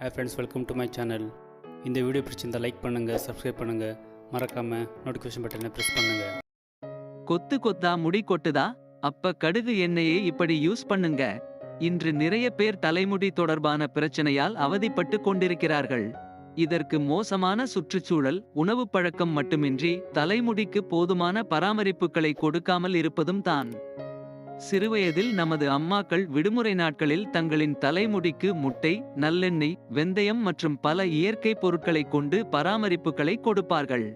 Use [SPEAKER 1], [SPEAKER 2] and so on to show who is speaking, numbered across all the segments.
[SPEAKER 1] Hey friends welcome to my channel இந்த video பிடிச்சிருந்தால் like பண்ணுங்கள் சப்ஸ்கிரைப் பண்ணுங்கள் மறக்காமல் நோட்டிஃபிகேஷன் பட்டனை ப்ரெஸ் பண்ணுங்கள்
[SPEAKER 2] கொத்து கொத்தா முடி கொட்டுதா? அப்ப கடுகு எண்ணெயை இப்படி யூஸ் பண்ணுங்க. இன்று நிறைய பேர் தலைமுடி தொடர்பான பிரச்சனையால் அவதிப்பட்டு கொண்டிருக்கிறார்கள். இதற்கு மோசமான சுற்றுச்சூழல் உணவு பழக்கம் மட்டுமின்றி தலைமுடிக்கு போதுமான பராமரிப்புகளை கொடுக்காமல் இருப்பதும் தான். சிறுவயதில் நமது அம்மாக்கள் விடுமுறை நாட்களில் தங்களின் தலைமுடிக்கு முட்டை நல்லெண்ணெய் வெந்தயம் மற்றும் பல இயற்கை பொருட்களை கொண்டு பராமரிப்புகளை கொடுப்பார்கள்.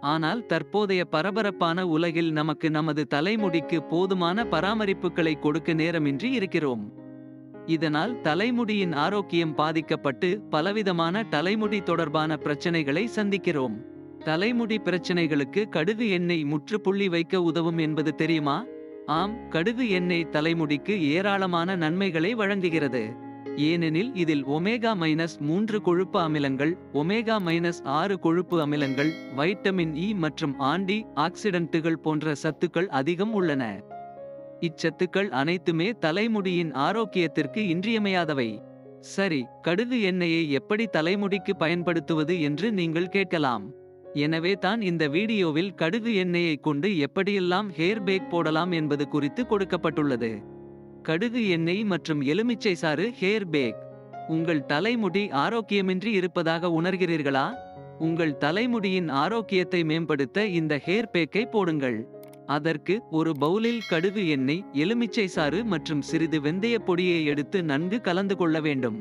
[SPEAKER 2] ஆனால் தற்போதைய பரபரப்பான உலகில் நமக்கு நமது தலைமுடிக்கு போதுமான பராமரிப்புகளை கொடுக்க நேரமின்றி இருக்கிறோம். இதனால் தலைமுடியின் ஆரோக்கியம் பாதிக்கப்பட்டு பலவிதமான தலைமுடி தொடர்பான பிரச்சனைகளை சந்திக்கிறோம். தலைமுடி பிரச்சனைகளுக்கு கடுகு எண்ணெய் முற்றுப்புள்ளி வைக்க உதவும் என்பது தெரியுமா? ஆம் கடுகு எண்ணெய் தலைமுடிக்கு ஏராளமான நன்மைகளை வழங்குகிறது. ஏனெனில் இதில் ஒமேகா மைனஸ் மூன்று கொழுப்பு அமிலங்கள் ஒமேகா மைனஸ் ஆறு கொழுப்பு அமிலங்கள் வைட்டமின் இ மற்றும் ஆண்டி ஆக்சிடென்ட்டுகள் போன்ற சத்துக்கள் அதிகம் உள்ளன. இச்சத்துக்கள் அனைத்துமே தலைமுடியின் ஆரோக்கியத்திற்கு இன்றியமையாதவை. சரி கடுகு எண்ணெயை எப்படி தலைமுடிக்கு பயன்படுத்துவது என்று நீங்கள் கேட்கலாம். எனவே தான் இந்த வீடியோவில் கடுகு எண்ணெயை கொண்டு எப்படியெல்லாம் ஹேர் பேக் போடலாம் என்பது குறித்து கொடுக்கப்பட்டுள்ளது. கடுகு எண்ணெய் மற்றும் எலுமிச்சை சாறு ஹேர் பேக் உங்கள் தலைமுடி ஆரோக்கியமின்றி இருப்பதாக உணர்கிறீர்களா? உங்கள் தலைமுடியின் ஆரோக்கியத்தை மேம்படுத்த இந்த ஹேர் பேக்கை போடுங்கள். அதற்கு ஒரு பவுலில் கடுகு எண்ணெய் எலுமிச்சை சாறு மற்றும் சிறிது வெந்தய பொடியை எடுத்து நன்கு கலந்து கொள்ள வேண்டும்.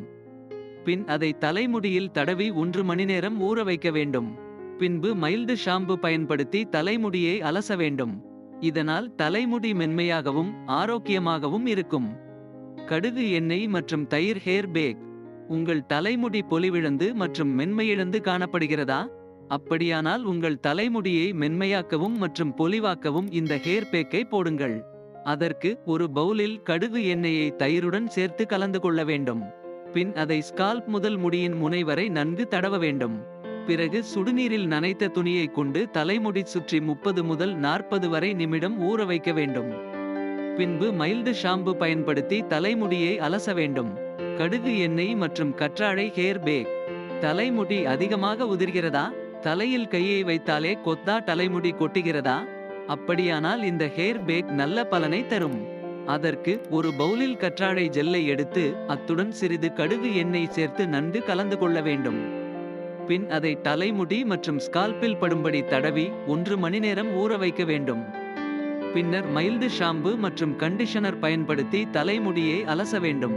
[SPEAKER 2] பின் அதை தலைமுடியில் தடவி ஒன்று மணி நேரம் ஊற வைக்க வேண்டும். பின்பு மைல்டு ஷாம்பு பயன்படுத்தி தலைமுடியை அலச வேண்டும். இதனால் தலைமுடி மென்மையாகவும் ஆரோக்கியமாகவும் இருக்கும். கடுகு எண்ணெய் மற்றும் தயிர் ஹேர் பேக். உங்கள் தலைமுடி பொலிவிழந்து மற்றும் மென்மையிழந்து காணப்படுகிறதா? அப்படியானால் உங்கள் தலைமுடியை மென்மையாக்கவும் மற்றும் பொலிவாக்கவும் இந்த ஹேர் பேக்கை போடுங்கள். அதற்கு ஒரு பவுலில் கடுகு எண்ணெயை தயிருடன் சேர்த்து கலந்து கொள்ள வேண்டும். பின் அதை ஸ்கால்ப் முதல் முடியின் முனை வரை நன்கு தடவ வேண்டும். பிறகு சுடுநீரில் நனைத்த துணியை கொண்டு தலைமுடி சுற்றி முப்பது முதல் நாற்பது வரை நிமிடம் ஊற வைக்க வேண்டும். பின்பு மைல்டு ஷாம்பு பயன்படுத்தி தலைமுடியை அலச வேண்டும். கடுகு எண்ணெய் மற்றும் கற்றாழை ஹேர் பேக். தலைமுடி அதிகமாக உதிர்கிறதா? தலையில் கையை வைத்தாலே கொத்தா தலைமுடி கொட்டுகிறதா? அப்படியானால் இந்த ஹேர் பேக் நல்ல பலனை தரும். அதற்கு ஒரு பவுலில் கற்றாழை ஜெல்லை எடுத்து அத்துடன் சிறிது கடுகு எண்ணெய் சேர்த்து நன்கு கலந்து கொள்ள வேண்டும். பின் அதை தலைமுடி மற்றும் ஸ்கால்பில் படும்படி தடவி ஒன்று மணி நேரம் ஊற வைக்க வேண்டும். பின்னர் மைல்டு ஷாம்பு மற்றும் கண்டிஷனர் பயன்படுத்தி தலைமுடியை அலச வேண்டும்.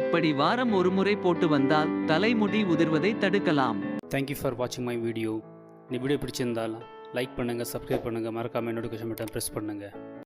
[SPEAKER 2] இப்படி வாரம் ஒரு முறை போட்டு வந்தால் தலைமுடி உதிர்வதை தடுக்கலாம்.
[SPEAKER 1] தேங்க்யூ ஃபார் வாட்சிங் மை வீடியோ இந்த வீடியோ பிடிச்சிருந்தால் லைக் பண்ணுங்கள் சப்ஸ்கிரைப் பண்ணுங்கள் மறக்காமல் நோட்டிஃபிகேஷன் பட்டன் ப்ரெஸ் பண்ணுங்கள்